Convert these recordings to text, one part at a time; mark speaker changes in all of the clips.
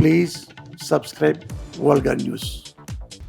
Speaker 1: Please subscribe వల్గా news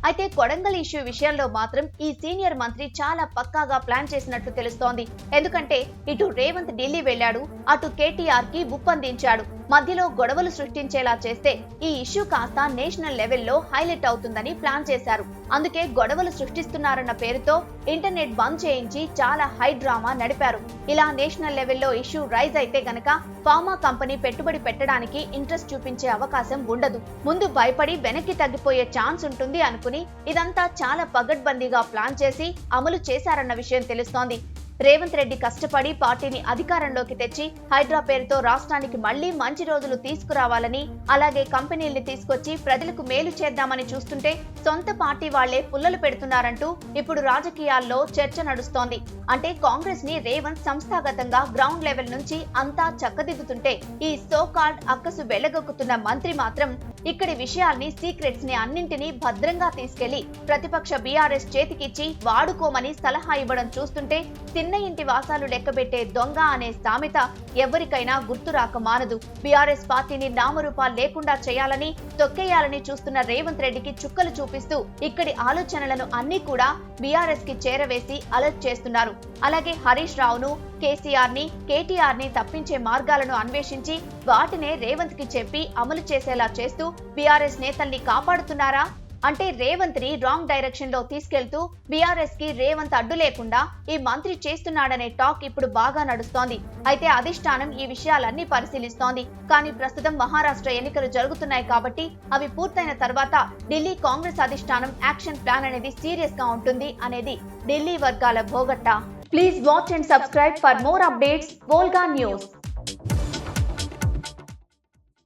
Speaker 2: అయితే Kodangal issue విషయంలో మాత్రం ఈ సీనియర్ మంత్రి చాలా పక్కాగా ప్లాన్ చేసినట్లు తెలుస్తోంది. ఎందుకంటే ఇటు రేవంత్ ఢిల్లీ వెళ్ళాడు అటు కేటీఆర్కి బుప్పందించాడు మధ్యలో గొడవలు సృష్టించేలా చేస్తే ఈ ఇష్యూ కాస్త నేషనల్ లెవెల్లో హైలైట్ అవుతుందని ప్లాన్ చేశారు. అందుకే గొడవలు సృష్టిస్తున్నారన్న పేరుతో ఇంటర్నెట్ బంద్ చేయించి చాలా హై డ్రామా నడిపారు. ఇలా నేషనల్ లెవెల్లో ఇష్యూ రైజ్ అయితే గనక ఫార్మా కంపెనీ పెట్టుబడి పెట్టడానికి ఇంట్రెస్ట్ చూపించే అవకాశం ఉండదు. ముందు భయపడి వెనక్కి తగ్గిపోయే ఛాన్స్ ఉంటుంది అనుకుని ఇదంతా చాలా పగడ్బందీగా ప్లాన్ చేసి అమలు చేశారన్న విషయం తెలుస్తోంది. రేవంత్ రెడ్డి కష్టపడి పార్టీని అధికారంలోకి తెచ్చి హైడ్రా పేరుతో రాష్ట్రానికి మళ్ళీ మంచి రోజులు తీసుకురావాలని అలాగే కంపెనీల్ని తీసుకొచ్చి ప్రజలకు మేలు చేద్దామని చూస్తుంటే సొంత పార్టీ వాళ్ళే పుల్లలు పెడుతున్నారంటూ ఇప్పుడు రాజకీయాల్లో చర్చ నడుస్తోంది. అంటే కాంగ్రెస్ని రేవంత్ సంస్థాగతంగా గ్రౌండ్ లెవెల్ నుంచి అంతా చక్కదిద్దుతుంటే ఈ సోకాల్డ్ అక్కసు వెళ్ళగొక్కుతున్న మంత్రి మాత్రం ఇక్కడి విషయాల్ని సీక్రెట్స్ని అన్నింటినీ భద్రంగా తీసుకెళ్ళి ప్రతిపక్ష బీఆర్ఎస్ చేతికిచ్చి వాడుకోమని సలహా ఇవ్వడం చూస్తుంటే చిన్న ఇంటి వాసాలు లెక్కబెట్టే దొంగ అనే సామెత ఎవరికైనా గుర్తు రాక మానదు. బీఆర్ఎస్ పార్టీని నామరూపాలు లేకుండా చేయాలని తొక్కేయాలని చూస్తున్న రేవంత్ రెడ్డికి చుక్కలు చూపిస్తూ ఇక్కడి ఆలోచనలను అన్ని కూడా బీఆర్ఎస్కి చేరవేసి అలర్ట్ చేస్తున్నారు. అలాగే హరీష్ రావును కేసీఆర్ని కేటీఆర్ని తప్పించే మార్గాలను అన్వేషించి వాటినే రేవంత్కి చెప్పి అమలు చేసేలా చేస్తూ బీఆర్ఎస్ నేతల్ని కాపాడుతున్నారా? అంటే రేవంత్ని రాంగ్ డైరెక్షన్లో తీసుకెళ్తూ బీఆర్ఎస్కి రేవంత్ అడ్డు లేకుండా ఈ మంత్రి చేస్తున్నాడనే టాక్ ఇప్పుడు బాగా నడుస్తోంది. అయితే అధిష్టానం ఈ విషయాలన్నీ పరిశీలిస్తోంది. కానీ ప్రస్తుతం మహారాష్ట్ర ఎన్నికలు జరుగుతున్నాయి కాబట్టి అవి పూర్తయిన తర్వాత ఢిల్లీ కాంగ్రెస్ అధిష్టానం యాక్షన్ ప్లాన్ అనేది సీరియస్గా ఉంటుంది అనేది ఢిల్లీ వర్గాల భోగట్టా Please watch and subscribe for more updates, Volga News.